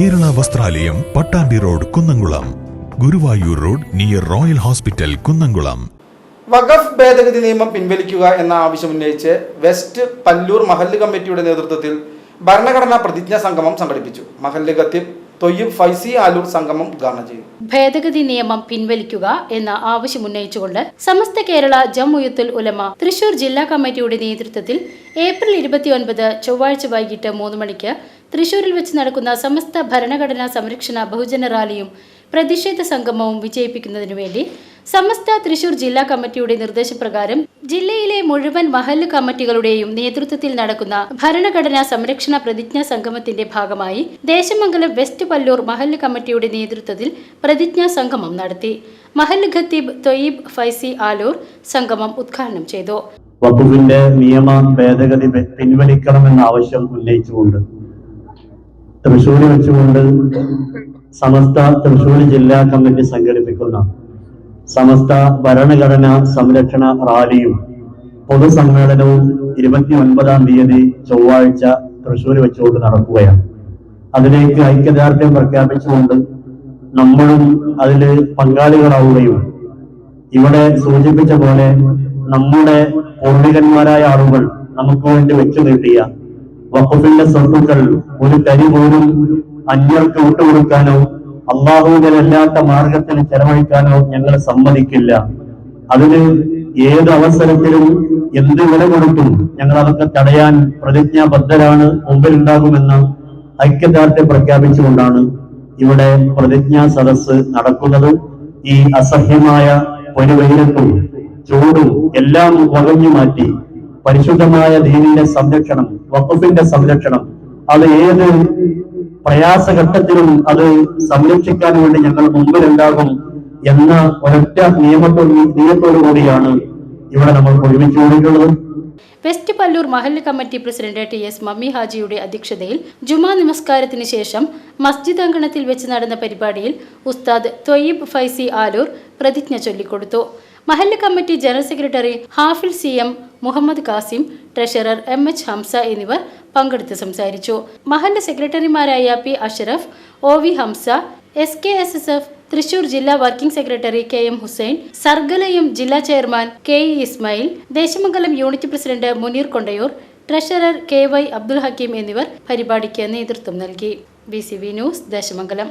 വസ്ത്രാലയം Pattambi road Kunnamkulam. Guruvayur road near royal hospital Kunnamkulam. വഖഫ് ഭേദഗതി നിയമം പിൻവലിക്കുക എന്ന ആവശ്യം ഉന്നയിച്ച് വെസ്റ്റ് പല്ലൂർ മഹല്ല് കമ്മിറ്റിയുടെ നേതൃത്വത്തിൽ ഭരണഘടനാ പ്രതിജ്ഞാ സംഗമം സംഘടിപ്പിച്ചു. മഹല്ല് ഖത്തീബ് തൊയ്യബ് ഫൈസി ആലൂർ സംഗമം ഉദ്ഘാടനം ഭേദഗതി നിയമം പിൻവലിക്കുക എന്ന ആവശ്യം ഉന്നയിച്ചുകൊണ്ട് സമസ്ത കേരള ജംഉയത്തുൽ ഉലമ തൃശൂർ ജില്ലാ കമ്മിറ്റിയുടെ നേതൃത്വത്തിൽ ഏപ്രിൽ ഇരുപത്തിയൊൻപത് ചൊവ്വാഴ്ച വൈകിട്ട് മൂന്ന് മണിക്ക് തൃശൂരിൽ വെച്ച് നടക്കുന്ന സമസ്ത ഭരണഘടനാ സംരക്ഷണ ബഹുജന റാലിയും പ്രതിഷേധ സംഗമവും വിജയിപ്പിക്കുന്നതിനു വേണ്ടി സമസ്ത തൃശൂർ ജില്ലാ കമ്മിറ്റിയുടെ നിർദ്ദേശപ്രകാരം ജില്ലയിലെ മുഴുവൻ മഹല്ല് കമ്മിറ്റികളുടെയും നേതൃത്വത്തിൽ നടക്കുന്ന ഭരണഘടനാ സംരക്ഷണ പ്രതിജ്ഞാ സംഗമത്തിന്റെ ഭാഗമായി ദേശമംഗലം വെസ്റ്റ് പല്ലൂർ മഹല്ല് കമ്മിറ്റിയുടെ നേതൃത്വത്തിൽ പ്രതിജ്ഞാ സംഗമം നടത്തി. മഹല്ല് ഖത്തീബ് തൊയ്യബ് ഫൈസി ആലൂർ സംഗമം ഉദ്ഘാടനം ചെയ്തു. വകുപ്പിന്റെ നിയമ ഭേദഗതി പിൻവലിക്കണമെന്ന ആവശ്യം ഉന്നയിച്ചുകൊണ്ട് തൃശ്ശൂരിൽ വെച്ചുകൊണ്ട് സമസ്ത തൃശ്ശൂർ ജില്ലാ കമ്മിറ്റി സംഘടിപ്പിക്കുന്ന സമസ്ത ഭരണഘടന സംരക്ഷണ റാലിയും പൊതുസമ്മേളനവും ഇരുപത്തി ഒൻപതാം തീയതി ചൊവ്വാഴ്ച തൃശ്ശൂർ വെച്ചുകൊണ്ട് നടക്കുകയാണ്. അതിലേക്ക് ഐക്യദാർഢ്യം പ്രഖ്യാപിച്ചുകൊണ്ട് നമ്മളും അതിൽ പങ്കാളികളാവുകയും ഇവിടെ സൂചിപ്പിച്ച പോലെ നമ്മുടെ പൂർവികന്മാരായ ആളുകൾ നമുക്ക് വേണ്ടി വെച്ചു നീട്ടിയ വഖഫിന്റെ സ്വത്തുക്കൾ ഒരു തരി പോലും അന്യർക്ക് വിട്ടുകൊടുക്കാനോ അള്ളാഹുവിനല്ലാത്ത മാർഗത്തിൽ ചെലവഴിക്കാനോ ഞങ്ങൾ സമ്മതിക്കില്ല. അതിന് ഏത് അവസരത്തിലും എന്ത് വില കൊടുക്കും ഞങ്ങൾ അതൊക്കെ തടയാൻ പ്രതിജ്ഞാബദ്ധരാണ് മുമ്പിലുണ്ടാകുമെന്ന് ഐക്യദാർഢ്യം പ്രഖ്യാപിച്ചുകൊണ്ടാണ് ഇവിടെ പ്രതിജ്ഞാ സദസ് നടക്കുന്നത്. ഈ അസഹ്യമായ ഒരു വെയിലത്തും ചൂടും എല്ലാം വകഞ്ഞു മാറ്റി പരിശുദ്ധമായ ദീനിന്റെ സംരക്ഷണം വഖഫിന്റെ സംരക്ഷണം അത് ഏത് പ്രയാസഘട്ടത്തിലും അത് സംരക്ഷിക്കാൻ വേണ്ടി ഞങ്ങൾ മുമ്പിലുണ്ടാകും എന്ന ഒരൊറ്റ നിയമത്തോട് നിയമത്തോടു കൂടിയാണ് ഇവിടെ നമ്മൾ ഒരുമിച്ച് കൂടിയിട്ടുള്ളത്. വെസ്റ്റ് പല്ലൂർ മഹല്ല് committee president T S Mammi ഹാജിയുടെ അധ്യക്ഷതയിൽ ജുമാ നമസ്കാരത്തിന് ശേഷം മസ്ജിദ് അങ്കണത്തിൽ വെച്ച് നടന്ന പരിപാടിയിൽ ഉസ്താദ് തൊയ്യബ് ഫൈസി ആലൂർ പ്രതിജ്ഞ ചൊല്ലിക്കൊടുത്തു. മഹല്ല് കമ്മിറ്റി ജനറൽ സെക്രട്ടറി ഹാഫിൽ C M Muhammad Kasim treasurer M H Hamsa എന്നിവർ പങ്കെടുത്ത് സംസാരിച്ചു. മഹന്റെ സെക്രട്ടറിമാരായ P Ashraf O V Hamsa S K S S F Thrissur ജില്ലാ working secretary K M Hussain സർഗലയും ജില്ലാ chairman K E Ismail Desamangalam unit president Muneer Kondayur treasurer K Y Abdul Hakeem എന്നിവർ പരിപാടിക്ക് നേതൃത്വം നൽകി. B news Desamangalam.